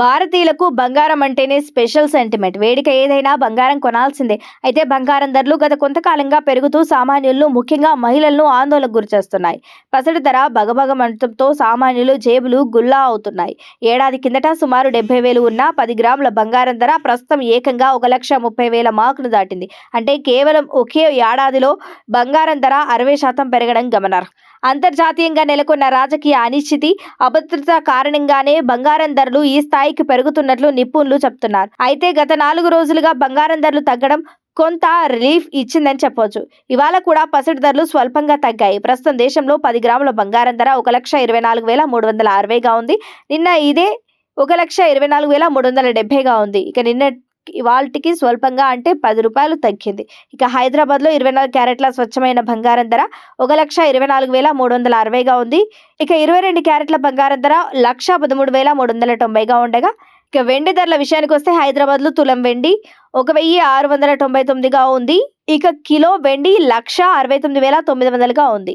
భారతీయులకు బంగారం అంటేనే స్పెషల్ సెంటిమెంట్ వేడిక ఏదైనా బంగారం కొనాల్సిందే. అయితే బంగారం ధరలు గత కొంతకాలంగా పెరుగుతూ సామాన్యులను ముఖ్యంగా మహిళలను ఆందోళనకు గురిచేస్తున్నాయి పసడి ధర బగబగమంటంతో సామాన్యులు జేబులు గుల్లా అవుతున్నాయి. ఏడాది కిందట సుమారు డెబ్బై వేలు ఉన్న పది గ్రాముల బంగారం ధర ప్రస్తుతం ఏకంగా ఒక లక్ష ముప్పై వేల మార్కును దాటింది. అంటే కేవలం ఒకే ఏడాదిలో బంగారం ధర అరవై శాతం పెరగడం గమనార్హం. అంతర్జాతీయంగా నెలకొన్న రాజకీయ అనిశ్చితి అభద్రత కారణంగానే బంగారం ధరలు ఈ స్థాయి స్థాయికి పెరుగుతున్నట్లు నిపుణులు చెప్తున్నారు. అయితే గత నాలుగు రోజులుగా బంగారం ధరలు తగ్గడం కొంత రిలీఫ్ ఇచ్చిందని చెప్పవచ్చు ఇవాళ కూడా పసిడి ధరలు స్వల్పంగా తగ్గాయి. ప్రస్తుతం దేశంలో పది గ్రాముల బంగారం ధర ఒక లక్ష ఇరవై నాలుగు వేల మూడు వందల అరవైగా ఉంది. నిన్న ఇదే ఒక లక్ష ఇరవై నాలుగు వేల మూడు వందల డెబ్బైగా ఉంది. ఇక నిన్న ఇవాళకి స్వల్పంగా అంటే పది రూపాయలు తగ్గింది. ఇక హైదరాబాద్లో ఇరవై నాలుగు క్యారెట్ల స్వచ్ఛమైన బంగారం ధర ఒక లక్ష ఇరవై నాలుగు వేల మూడు వందల అరవైగా ఉంది. ఇక ఇరవై రెండు క్యారెట్ల బంగారం ధర లక్ష పదమూడు వేల మూడు వందల తొంభైగా ఉండగా ఇక వెండి ధరల విషయానికి వస్తే హైదరాబాద్లో తులం వెండి ఒక వెయ్యి ఆరు వందల తొంభై తొమ్మిదిగా ఉంది. ఇక కిలో వెండి లక్ష అరవై తొమ్మిది వేల తొమ్మిది వందలుగా ఉంది.